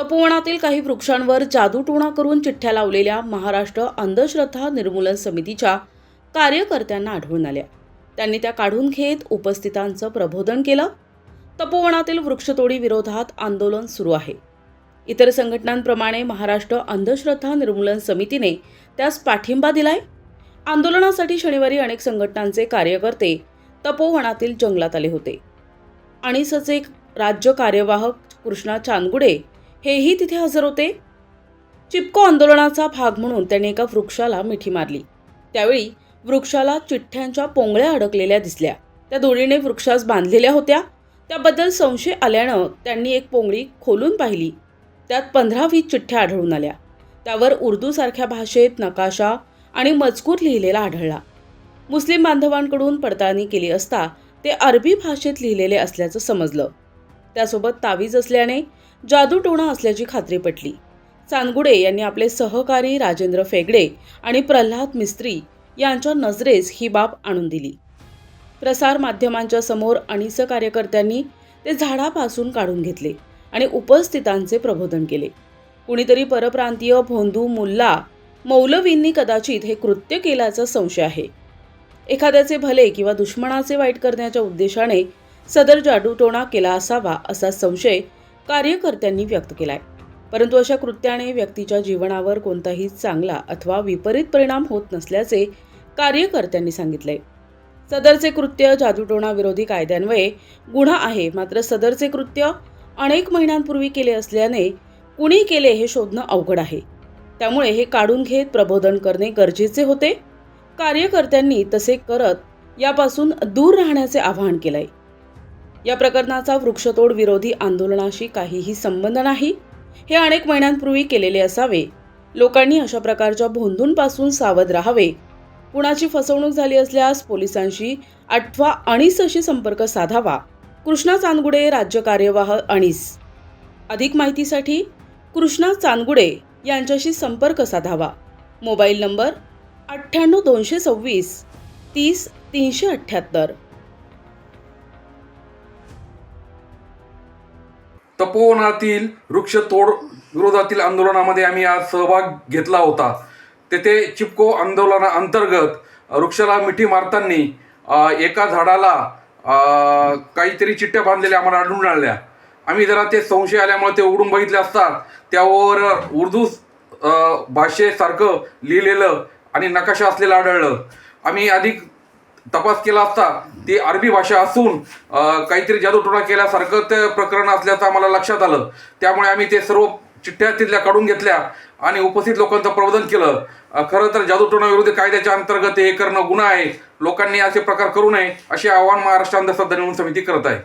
तपोवनातील काही वृक्षांवर जादूटोणा करून चिठ्ठ्या लावलेल्या महाराष्ट्र अंधश्रद्धा निर्मूलन समितीच्या कार्यकर्त्यांना आढळून आल्या. त्यांनी त्या काढून घेत उपस्थितांचं प्रबोधन केलं. तपोवनातील वृक्षतोडी विरोधात आंदोलन सुरू आहे. इतर संघटनांप्रमाणे महाराष्ट्र अंधश्रद्धा निर्मूलन समितीने त्यास पाठिंबा दिलाय. आंदोलनासाठी शनिवारी अनेक संघटनांचे कार्यकर्ते तपोवनातील जंगलात आले होते. अणिसचे राज्य कार्यवाहक कृष्णा चांदगुडे हेही तिथे हजर होते. चिपको आंदोलनाचा भाग म्हणून त्याने एका वृक्षाला मिठी मारली. त्यावेळी वृक्षाला चिठ्ठ्यांच्या पोंगळ्या अडकलेल्या दिसल्या. त्या दोरीने वृक्षास बांधलेल्या होत्या. त्याबद्दल संशय आल्यानं त्यांनी एक पोंगळी खोलून पाहिली. त्यात पंधरा वीस चिठ्ठ्या आढळून आल्या. त्यावर उर्दूसारख्या भाषेत नकाशा आणि मजकूर लिहिलेला आढळला. मुस्लिम बांधवांकडून पडताळणी केली असता ते अरबी भाषेत लिहिलेले असल्याचं समजलं. त्यासोबत तावीज असल्याने जादूटोणा असल्याची खात्री पटली. चांदगुडे यांनी आपले सहकारी राजेंद्र फेगडे आणि प्रल्हाद मिस्त्री यांच्या नजरेस ही बाब आणून दिली. प्रसार माध्यमांच्या समोर अनिस कार्यकर्त्यांनी ते झाडापासून काढून घेतले आणि उपस्थितांचे प्रबोधन केले. कुणीतरी परप्रांतीय भोंदू मुल्ला मौलवींनी कदाचित हे कृत्य केल्याचा संशय आहे. एखाद्याचे भले किंवा दुश्मनाचे वाईट करण्याच्या उद्देशाने सदर जादूटोणा केला असावा असा संशय कार्यकर्त्यांनी व्यक्त केलाय. परंतु अशा कृत्याने व्यक्तीच्या जीवनावर कोणताही चांगला अथवा विपरीत परिणाम होत नसल्याचे कार्यकर्त्यांनी सांगितले सदरचे कृत्य जादूटोणा विरोधी कायद्यान्वये गुन्हा आहे मात्र सदरचे कृत्य अनेक महिन्यांपूर्वी केले असल्याने कुणी केले हे शोधणं अवघड आहे. त्यामुळे हे काढून घेत प्रबोधन करणे गरजेचे होते. कार्यकर्त्यांनी तसे करत यापासून दूर राहण्याचे आवाहन केलंय. या प्रकरणाचा वृक्षतोड विरोधी आंदोलनाशी काहीही संबंध नाही. हे अनेक महिन्यांपूर्वी केलेले असावे. लोकांनी अशा प्रकारच्या भोंदूंपासून सावध राहावे. कुणाची फसवणूक झाली असल्यास पोलिसांशी आठवा अणीसशी संपर्क साधावा. कृष्णा चांदगुडे राज्य कार्यवाह अणीस. अधिक माहितीसाठी कृष्णा चांदगुडे यांच्याशी संपर्क साधावा. मोबाईल नंबर अठ्ठ्याण्णव दोनशे सव्वीस तीस तीनशे अठ्ठ्याहत्तर. तपोवनातील वृक्षतोड विरोधातील आंदोलनामध्ये आम्ही आज सहभाग घेतला होता. तेथे चिपको आंदोलना अंतर्गत वृक्षाला मिठी मारताना एका झाडाला काहीतरी चिठ्ठ्या बांधलेल्या आम्हाला आढळून आल्या. आम्ही जरा ते संशय आल्यामुळे ते उघडून बघितले असतात. त्यावर उर्दू भाषेसारखं लिहिलेलं आणि नकाशा असलेलं आढळलं. आम्ही अधिक तपास केला असता ती अरबी भाषा असून काहीतरी जादूटोणा केल्यासारखं ते प्रकरण असल्याचं आम्हाला लक्षात आलं. त्यामुळे आम्ही ते सर्व चिठ्ठ्या तिथल्या काढून घेतल्या आणि उपस्थित लोकांचं प्रबोधन केलं. खरं तर जादूटोणा विरोधी कायद्याच्या अंतर्गत हे करणं गुन्हा आहे. लोकांनी असे प्रकार करू नये असे आवाहन महाराष्ट्र अंधश्रद्धा निर्मूलन समिती करत आहे.